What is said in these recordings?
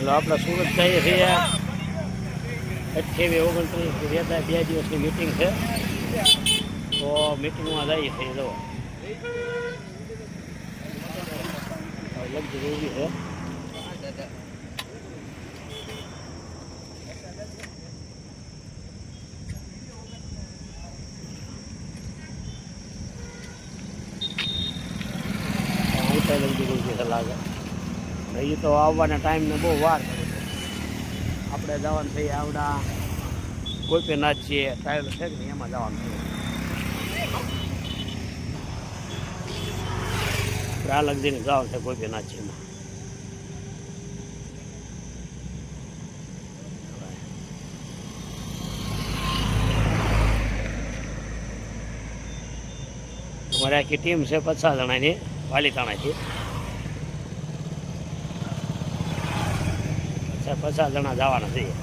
એટલે આપણે સુરત જઈએ છીએ અઠ્યાવીસ, ઓગણત્રીસ રહેતા બે દિવસની મિટિંગ છે. તો મિટિંગમાં જઈએ છીએ જો. લગભગ એવી છે. ઊંચાઈ લગભગ એવી છે લાગે. એ તો આવવાના ટાઈમને બહુ વાર છે. આપણે જવાનું થઈએ આવડા ગોપીનાથ છીએ ટાયર છે કે એમાં જવાનું થયું આ લગીને જવાનું છે કોઈ ગોપીનાથ છીમાં અમારી આખી ટીમ છે પચાસ જણાની વાલીતાણાથી પચાસ જણા જવાના છીએ.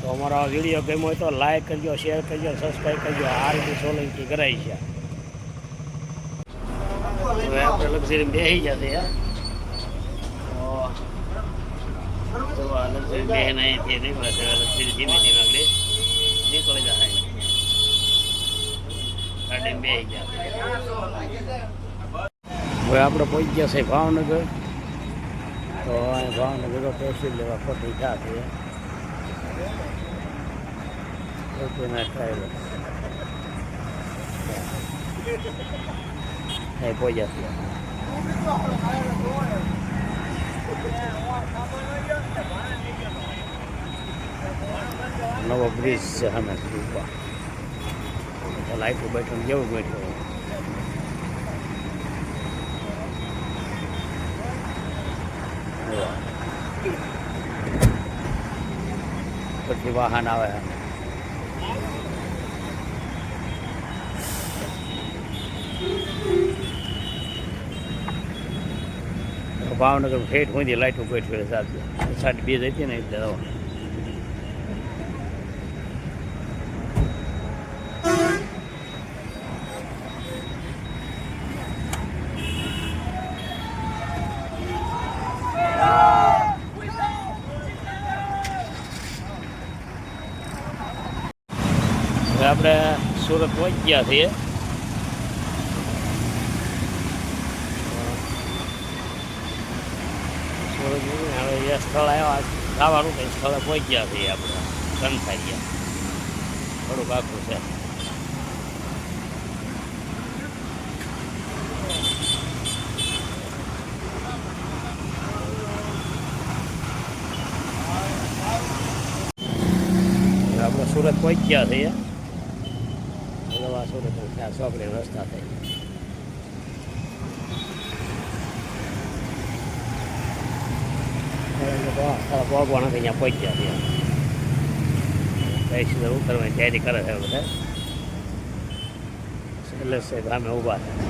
તો અમારો વીડિયો ગમ્યો હોય તો લાઈક કરજો શેર કરજો સબસ્ક્રાઈબ કરજો. આ રીતે સોલંકી કરાવી છે. હવે આપણે લક્ઝરી બેસી તો આ લક્ઝરી બેન અહીંથી નીકળે છે લક્ઝરી ધીમે ધીમે આગળ નીકળી જાય. ગયા હવે આપણે પહોંચી ગયા છે ભાવનગર. તો અહીં ભાવનગર બધો પેસી લેવા ખોટી ચા છે. ના ટ્રાયલ અહીં પહોંચ્યા છીએ. નવો બ્રિજ છે સામે ઉપર. લાઈટ બેઠું જેવું બેઠું પછી વાહન આવે ભાવનગર ઠેઠ સુધી લાઈટો બેઠી સાત સાત બે જતી ને એટલે હવે આપણે સુરત પહોંચી ગયા છીએ. સુરત હવે એ સ્થળ આવ્યા ખાવાનું કંઈ સ્થળે પહોંચી ગયા છીએ આપણે કંથારિયા થોડુંક આખું છે. આપણે સુરત પહોંચી ગયા છીએ. નવા સુરત ત્યાં ચોકડી રસ્તા થઈ. ભગવાન અહીંયા પહોંચ્યા ત્યાં ઉતરવાની તૈયારી કરે છે બધા. એટલે સાહેબ, સામે ઊભા છે.